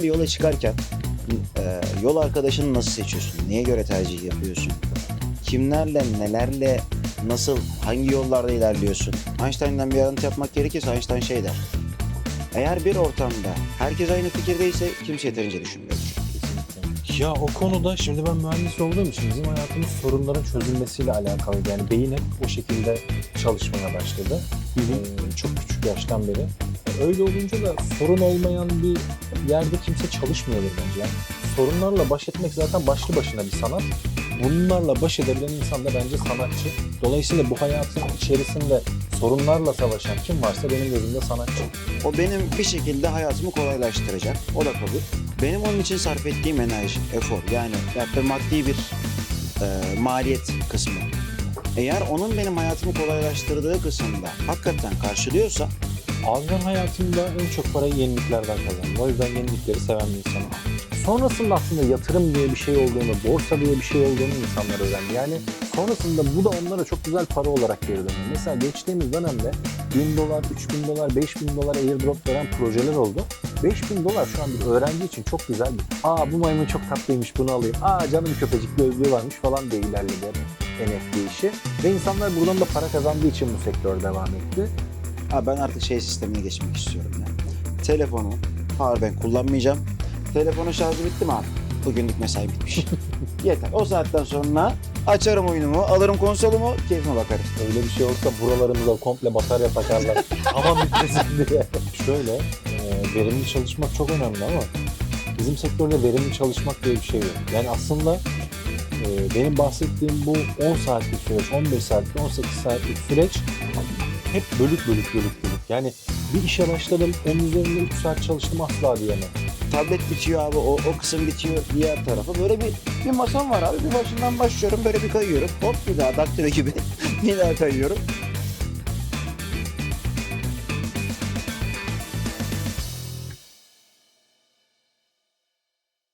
Bir yola çıkarken e, yol arkadaşını nasıl seçiyorsun? Neye göre tercih yapıyorsun? Kimlerle, nelerle, nasıl, hangi yollarda ilerliyorsun? Einstein'dan bir alıntı yapmak gerekirse Einstein şey der. Eğer bir ortamda herkes aynı fikirdeyse kimse yeterince düşünmüyor. Ya o konuda şimdi ben mühendis olduğum için bizim hayatımız sorunların çözülmesiyle alakalı. Yani beyin hep o şekilde çalışmaya başladı. Ee, çok küçük yaştan beri. Öyle olunca da sorun olmayan bir yerde kimse çalışmıyordur bence. Yani sorunlarla baş etmek zaten başlı başına bir sanat. Bunlarla baş edebilen insan da bence sanatçı. Dolayısıyla bu hayatın içerisinde sorunlarla savaşan kim varsa benim gözümde sanatçı. O benim bir şekilde hayatımı kolaylaştıracak. O da kabul. Benim onun için sarf ettiğim enerji, efor yani yaptığım maddi bir e, maliyet kısmı. Eğer onun benim hayatımı kolaylaştırdığı kısımda hakikaten karşılıyorsa Abi ben hayatımda en çok parayı yeniliklerden kazandım. O yüzden yenilikleri seven bir insanım. Sonrasında aslında yatırım diye bir şey olduğunu, borsa diye bir şey olduğunu insanlar öğrendi. Yani sonrasında bu da onlara çok güzel para olarak geri dönüyor. Mesela geçtiğimiz dönemde 1000 dolar, 3000 dolar, 5000 dolar airdrop veren projeler oldu. 5000 dolar şu an bir öğrenci için çok güzel bir. Aa bu maymun çok tatlıymış bunu alayım. Aa canım köpecik gözlüğü varmış falan diye ilerledi NFT işi. Ve insanlar buradan da para kazandığı için bu sektör devam etti. Ha ben artık şey sistemine geçmek istiyorum ya. Telefonu powerbank kullanmayacağım. Telefonun şarjı bitti mi abi? Bugünlük mesai bitmiş. Yeter. O saatten sonra açarım oyunumu, alırım konsolumu, keyfime bakarım. Öyle bir şey olsa buralarımıza komple batarya takarlar. Aman bitmesin diye. Şöyle, e, verimli çalışmak çok önemli ama bizim sektörde verimli çalışmak diye bir şey yok. Yani aslında e, benim bahsettiğim bu 10 saatlik süreç, 11 saatlik, 18 saatlik süreç hep bölük bölük bölük bölük. Yani bir işe başladım, onun üzerinde 3 saat çalıştım asla diyemem. Tablet bitiyor abi, o, o kısım bitiyor diğer tarafa. Böyle bir, bir masam var abi, bir başından başlıyorum, böyle bir kayıyorum. Hop bir daha daktilo gibi bir daha kayıyorum.